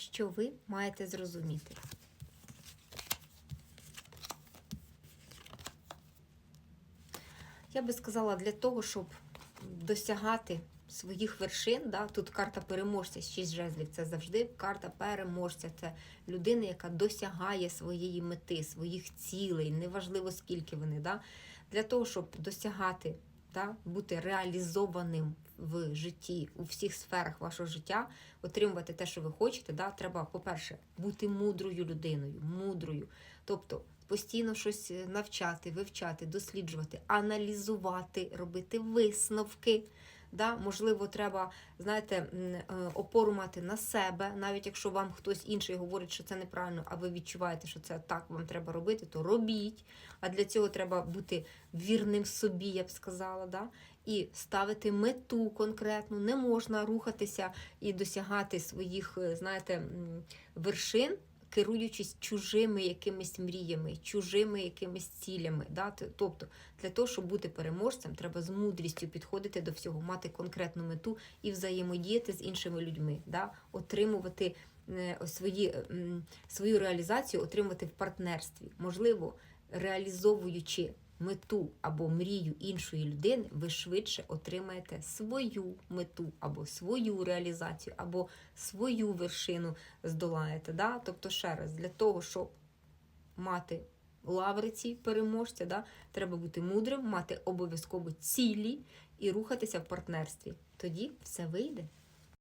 що ви маєте зрозуміти. Я би сказала, для того, щоб досягати своїх вершин, да, тут карта переможця, шість жезлів, це завжди карта переможця. Це людина, яка досягає своєї мети, своїх цілей, неважливо скільки вони. Да, Для того, щоб досягати, да, бути реалізованим в житті, у всіх сферах вашого життя, отримувати те, що ви хочете, да, треба, по-перше, бути мудрою людиною, мудрою. Тобто постійно щось навчати, вивчати, досліджувати, аналізувати, робити висновки. Да? Можливо, треба, знаєте, е, опору мати на себе, навіть якщо вам хтось інший говорить, що це неправильно, а ви відчуваєте, що це так вам треба робити, то робіть. А для цього треба бути вірним собі, я б сказала. Да? І ставити мету конкретну. Не можна рухатися і досягати своїх, е, знаєте, вершин керуючись чужими якимись мріями, чужими якимись цілями. Да? Тобто, для того, щоб бути переможцем, треба з мудрістю підходити до всього, мати конкретну мету і взаємодіяти з іншими людьми, да? отримувати е, свої, свою реалізацію, отримувати в партнерстві. Можливо, реалізовуючи мету або мрію іншої людини, ви швидше отримаєте свою мету або свою реалізацію, або свою вершину здолаєте. Да? Тобто, ще раз, для того, щоб мати лавриці переможця, да? треба бути мудрим, мати обов'язково цілі і рухатися в партнерстві. Тоді все вийде.